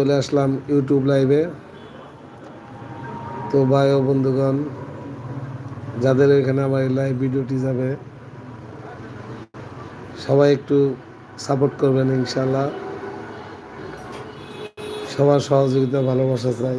চলে আসলাম ইউটিউব লাইভে তো ভাই ও বন্ধুগণ, যাদের এখানে আমার লাইভ ভিডিওটি যাবে, সবাই একটু সাপোর্ট করবেন ইনশাল্লাহ সবার সহযোগিতা, ভালোবাসা চাই।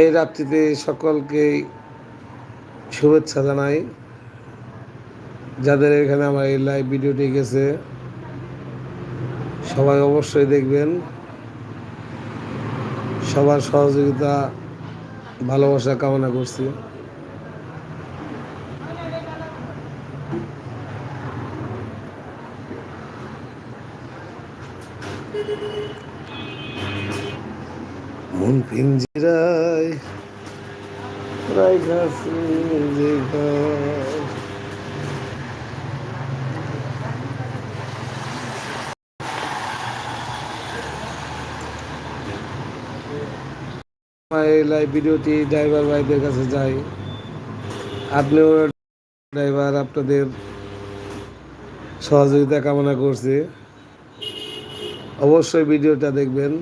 এই রাত্রিতে সকলকে শুভেচ্ছা জানাই। যাদের এখানে আমার এই লাইভ ভিডিওটি গেছে, সবাই অবশ্যই দেখবেন। সবার সহযোগিতা, ভালোবাসা কামনা করছি। মন ভিডিওটি ড্রাইভার ভাইদের কাছে যাই। আপনিও ড্রাইভার আপনাদের সহযোগিতা কামনা করছি। অবশ্যই ভিডিওটা দেখবেন।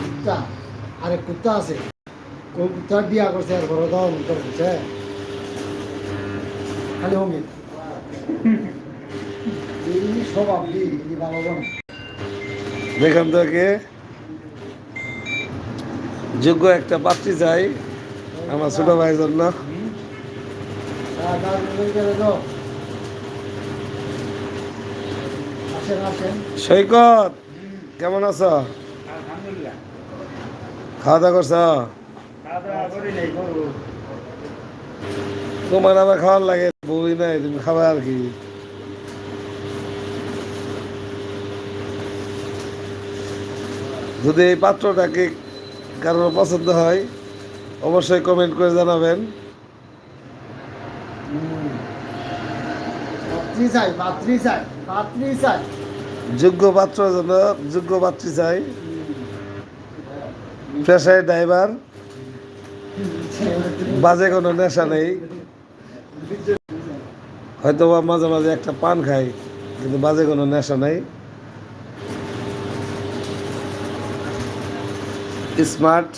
কুত্তা আরে কুত্তা আছে। কোন কুত্তা বিয়া করছে আর ঘর দাও করে দিচ্ছে খালি হমি এই স্বভাব দি ভালো এখান থেকে যোগ্য একটা পাত্রী চাই, আমার ছোট ভাইয়ের জন্য। সৈকত, কেমন আছো? খাওয়া দাওয়া করছ? তোমার আবার খাওয়ার লাগে বই নাই, তুমি খাবার আর কি। যদি এই পাত্রটাকে কারোর পছন্দ হয় অবশ্যই কমেন্ট করে জানাবেন। যোগ্য পাত্র জন্য যোগ্য পাত্রী চাই। পেশায় ড্রাইভার। বাজে কোনো নেশা নেই। হয়তো মাঝে মাঝে একটা পান খাই কিন্তু বাজে কোনো নেশা নেই। স্মার্ট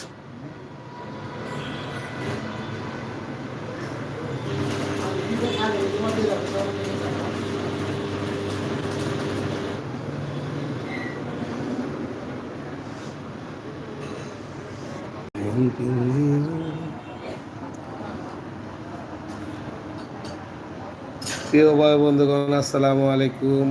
প্রিয় ভাই বন্ধুগণ আসসালামু আলাইকুম।